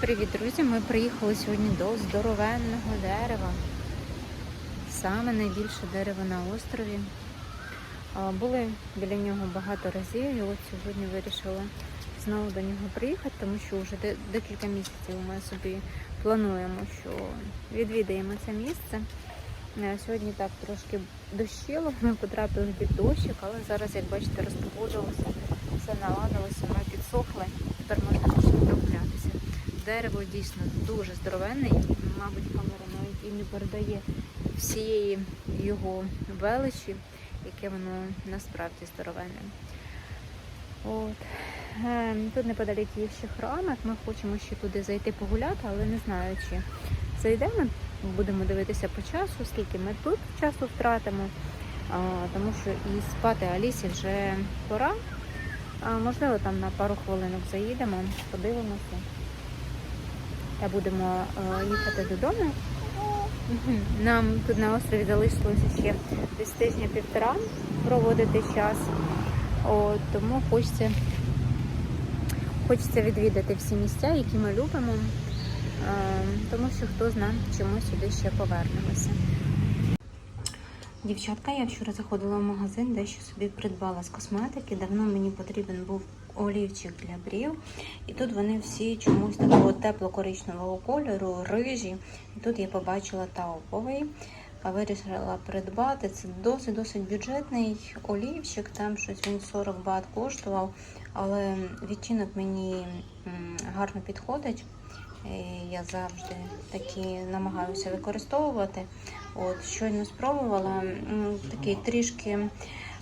Привіт, друзі! Ми приїхали сьогодні до здоровенного дерева. Саме найбільше дерево на острові. Були біля нього багато разів і от сьогодні вирішили знову до нього приїхати, тому що вже декілька місяців ми собі плануємо, що відвідаємо це місце. Сьогодні так трошки дощило, ми потрапили під дощик, але зараз, як бачите, розпогодилося, все наладилося, ми підсохли, тепер можна пішли прогулятися. Дерево дійсно дуже здоровенне, мабуть, камера навіть і не передає всієї його величі, яке воно насправді здоровенне. От. Е, Тут неподалік є ще храмик, ми хочемо ще туди зайти погуляти, але не знаю, чи зайдемо. Будемо дивитися по часу, скільки ми тут часу втратимо, тому що і спати Алісі вже пора. Можливо, там на пару хвилинок заїдемо, подивимося та будемо е, їхати додому. Нам тут на острові залишилося ще десь тижня-півтора проводити час. От, тому хочеться, хочеться відвідати всі місця, які ми любимо. Е, тому що хто знає, чи ми сюди ще повернемося. Дівчатка, я вчора заходила в магазин, дещо собі придбала з косметики. Давно мені потрібен був олівчик для брів. І тут вони всі чомусь такого тепло-коричневого кольору, рижі. І тут я побачила тауповий. а Вирішила придбати. Це досить-досить бюджетний олівчик, там щось він 40 бат коштував, але відтінок мені гарно підходить. Я завжди такі намагаюся використовувати. От щойно спробувала такий трішки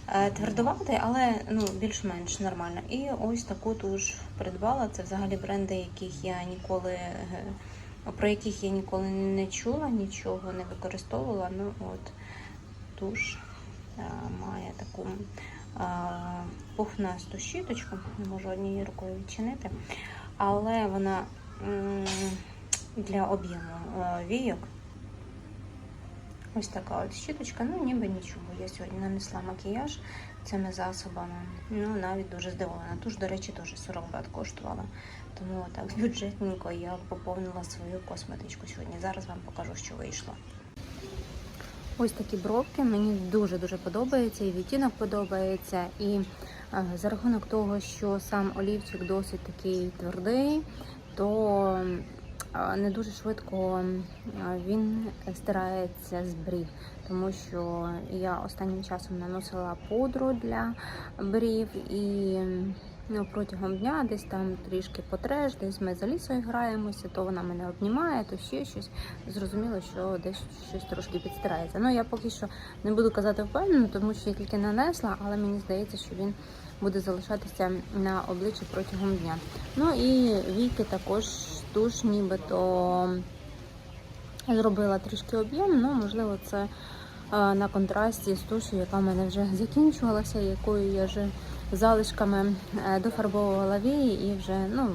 е, твердуватий, але ну більш-менш нормально. І ось таку туш придбала. Це взагалі бренди, яких я ніколи е, про яких я ніколи не чула, нічого не використовувала. Ну от туш е, має таку пухнасту щіточку, не можу однією рукою відчинити, але вона для об'єму війок. Ось така от щіточка, ну ніби нічого. Я сьогодні нанесла макіяж цими засобами. Ну, навіть дуже здивована. Туш, до речі, теж 40 бат коштувала. Тому так бюджетненько я поповнила свою косметичку сьогодні. Зараз вам покажу, що вийшло. Ось такі бровки мені дуже-дуже подобається, і відтінок подобається. І е, за рахунок того, що сам олівчик досить такий твердий, то не дуже швидко він стирається з брів, тому що я останнім часом наносила пудру для брів і ну, протягом дня десь там трішки потреш, десь ми за лісою граємося, то вона мене обнімає, то ще щось. Зрозуміло, що десь щось трошки підстирається. Ну я поки що не буду казати впевнено, тому що я тільки нанесла, але мені здається, що він буде залишатися на обличчі протягом дня. Ну і віки також туш нібито зробила трішки об'єм, ну можливо, це е, на контрасті з тушу, яка в мене вже закінчувалася, якою я вже залишками е, дофарбовувала вії, і вже, ну,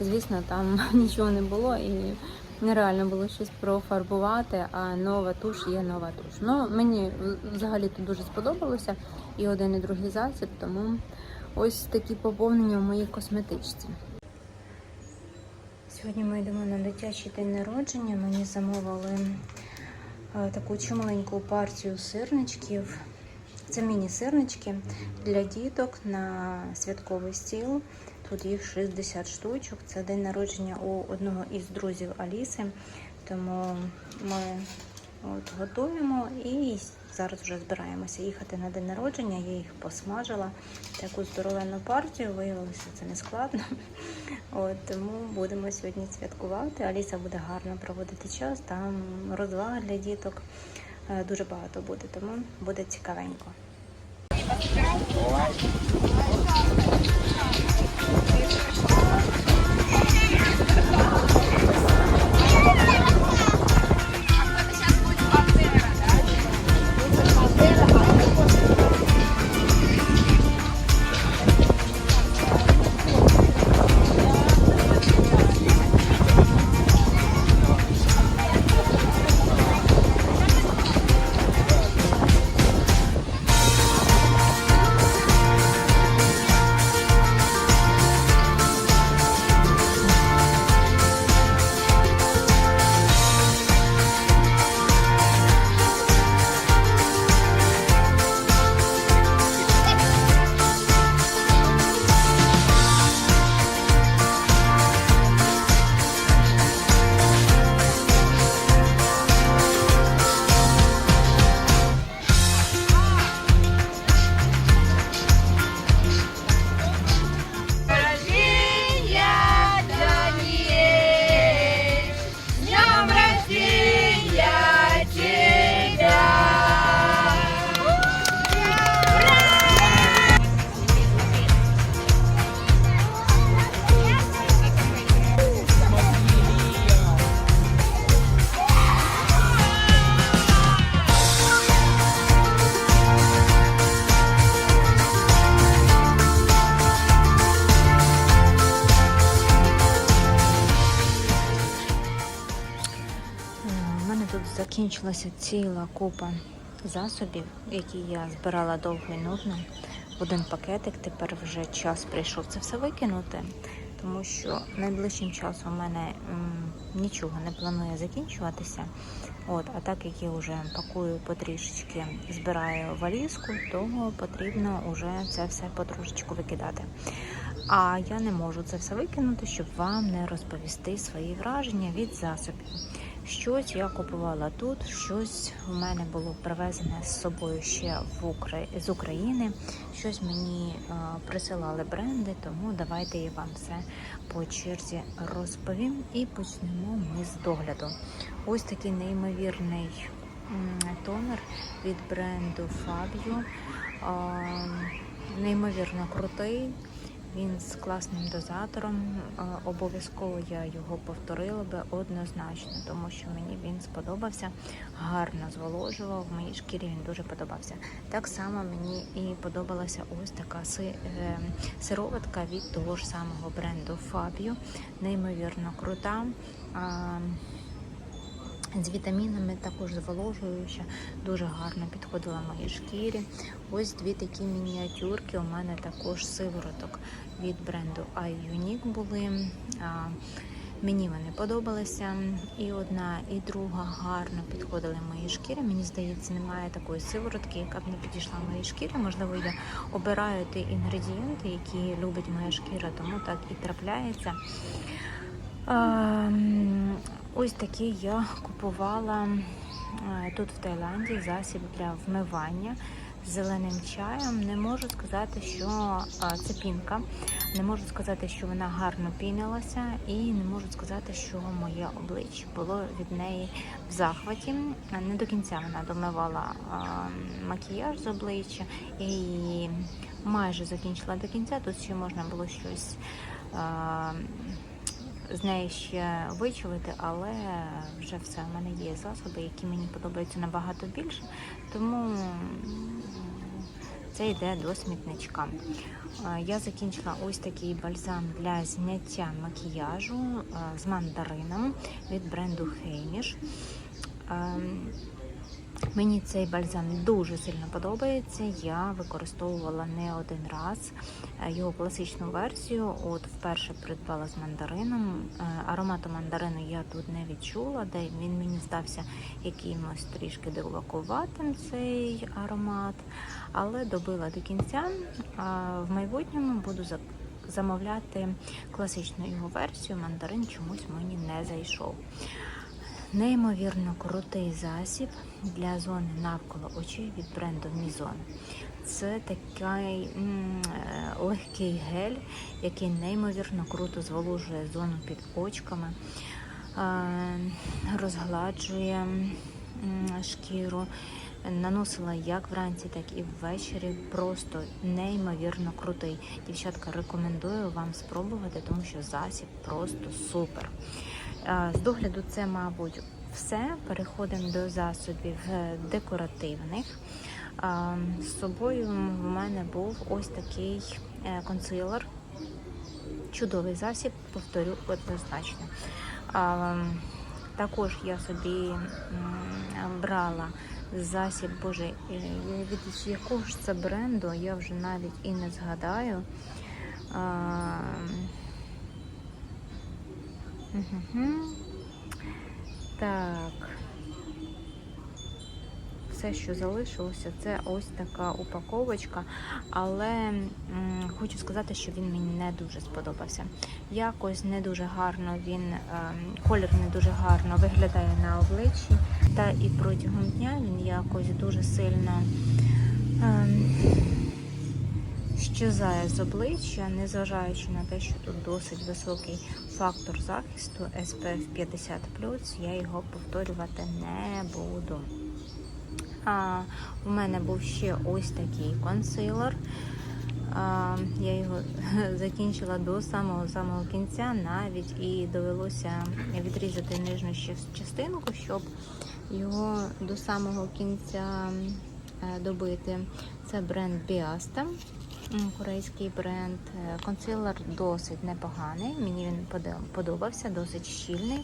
звісно, там нічого не було і нереально було щось профарбувати, а нова туш є нова туш. Ну, мені взагалі тут дуже сподобалося і один, і другий засіб, тому ось такі поповнення в моїй косметичці. Сьогодні ми йдемо на дитячий день народження. Мені замовили е, таку чималеньку партію сирничків. Це міні-сирнички для діток на святковий стіл. Тут їх 60 штучок. Це день народження у одного із друзів Аліси. Тому ми от готуємо і зараз вже збираємося їхати на день народження. Я їх посмажила. Таку здоровенну партію виявилося це не складно. От, тому будемо сьогодні святкувати. Аліса буде гарно проводити час. Там розвага для діток е, дуже багато буде, тому буде цікавенько. Закінчилася ціла купа засобів, які я збирала довго і нудно один пакетик. Тепер вже час прийшов це все викинути, тому що найближчим часом у мене м, нічого не планує закінчуватися. От, а так як я вже пакую потрішечки, збираю валізку, то потрібно вже це все потрошечку викидати. А я не можу це все викинути, щоб вам не розповісти свої враження від засобів. Щось я купувала тут, щось в мене було привезене з собою ще в Укра... з України. Щось мені е, присилали бренди, тому давайте я вам все по черзі розповім і почнемо ми з догляду. Ось такий неймовірний тонер від бренду Fabio. Е, неймовірно крутий. Він з класним дозатором. Обов'язково я його повторила би однозначно, тому що мені він сподобався, гарно зволожував. В моїй шкірі він дуже подобався. Так само мені і подобалася ось така е, сироватка від того ж самого бренду Fabio. Неймовірно крута. З вітамінами також зволожуюча, дуже гарно підходила моїй шкірі. Ось дві такі мініатюрки. У мене також сивороток від бренду iUnique були. Мені вони подобалися. І одна, і друга гарно підходили моїй шкірі. Мені здається, немає такої сиворотки, яка б не підійшла моїй шкірі. Можливо, я обираю ті інгредієнти, які любить моя шкіра, тому так і трапляється. Ось такі я купувала тут в Таїланді засіб для вмивання зеленим чаєм. Не можу сказати, що це пінка. Не можу сказати, що вона гарно пінилася, і не можу сказати, що моє обличчя було від неї в захваті. Не до кінця вона домивала макіяж з обличчя і майже закінчила до кінця. Тут ще можна було щось. З неї ще вичувати, але вже все. в мене є засоби, які мені подобаються набагато більше, тому це йде до смітничка. Е, Я закінчила ось такий бальзам для зняття макіяжу е, з мандарином від бренду Хейміш. Мені цей бальзам дуже сильно подобається. Я використовувала не один раз е, його класичну версію. От вперше придбала з мандарином. Е, Аромату мандарину я тут не відчула, де він мені здався якимось трішки дивакуватим цей аромат, але добила до кінця. В майбутньому буду замовляти класичну його версію. Мандарин чомусь мені не зайшов. Неймовірно крутий засіб для зони навколо очей від бренду Мізон. Це такий м, е, легкий гель, який неймовірно круто зволожує зону під очками, е, розгладжує шкіру. Наносила як вранці, так і ввечері. Просто неймовірно крутий. Дівчатка, рекомендую вам спробувати, тому що засіб просто супер. З догляду це, мабуть, все. Переходимо до засобів е, декоративних. З собою в мене був ось такий е, консилер. Чудовий засіб, повторю однозначно. Також я собі брала засіб, боже, е, від якого ж це бренду, я вже навіть і не згадаю. Так. Все, що залишилося, це ось така упаковочка, але м, хочу сказати, що він мені не дуже сподобався. Якось не дуже гарно він, ем, колір не дуже гарно виглядає на обличчі, та і протягом дня він якось дуже сильно ем, щезає з обличчя, незважаючи на те, що тут досить високий фактор захисту SPF 50 я його повторювати не буду. А, у мене був ще ось такий консилер. А, я його закінчила до самого самого кінця, навіть і довелося відрізати нижню частинку, щоб його до самого кінця е, добити. Це бренд м, корейський бренд. Е, Консилер досить непоганий. Мені він подобався, досить щільний.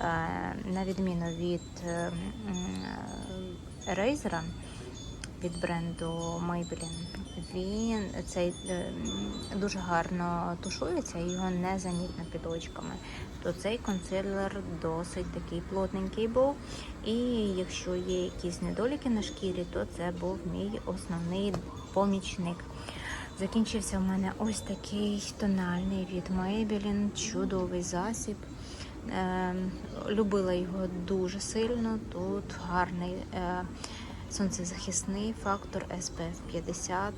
Е, На відміну від Razer, від бренду Maybelline, він цей е, дуже гарно тушується і його не замітно під очками. То цей консилер досить такий плотненький був. І якщо є якісь недоліки на шкірі, то це був мій основний помічник. Закінчився в мене ось такий тональний від Maybelline, чудовий засіб. Е, любила його дуже сильно. Тут гарний е, сонцезахисний фактор SPF 50.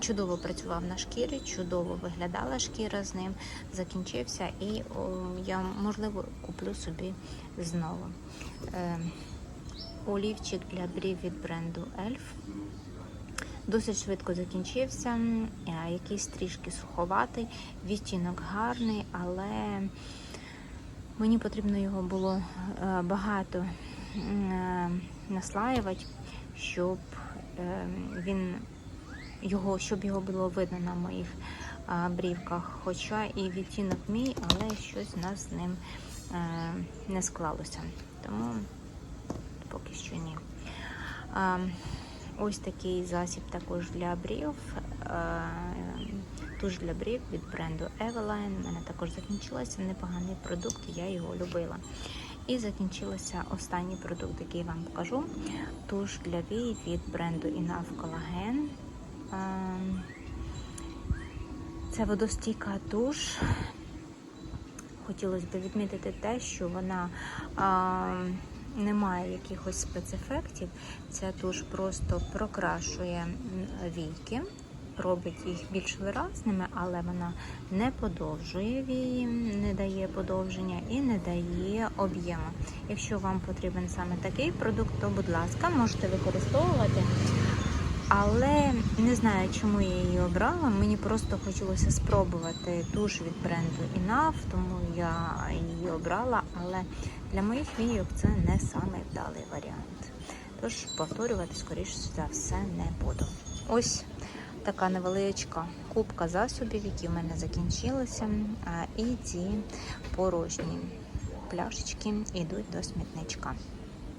Чудово працював на шкірі, чудово виглядала шкіра з ним. Закінчився і о, я можливо куплю собі знову. Е, олівчик для брів від бренду ELF. Досить швидко закінчився, е, якийсь трішки суховатий, відтінок гарний, але мені потрібно його було е, багато е, наслаювати, щоб він його, щоб його було видно на моїх брівках. Хоча і відтінок мій, але щось у нас з ним не склалося. Тому поки що ні. Ось такий засіб також для брів. Е, Туш для брів від бренду Eveline. У мене також закінчилася непоганий продукт, я його любила. І закінчилося останній продукт, який вам покажу. Туш для вій від бренду Enough Collagen. Ем, Це водостійка туш. Хотілося б відмітити те, що вона а, не має якихось спецефектів. Ця туш просто прокрашує війки, робить їх більш виразними, але вона не подовжує вії, не дає подовження і не дає об'єму. Якщо вам потрібен саме такий продукт, то будь ласка, можете використовувати. Але не знаю, чому я її обрала. Мені просто хотілося спробувати туш від бренду Enough, тому я її обрала. Але для моїх війок це не самий вдалий варіант. Тож повторювати, скоріше за все, не буду. Ось така невеличка кубка засобів, які в мене закінчилися. І ці порожні пляшечки йдуть до смітничка.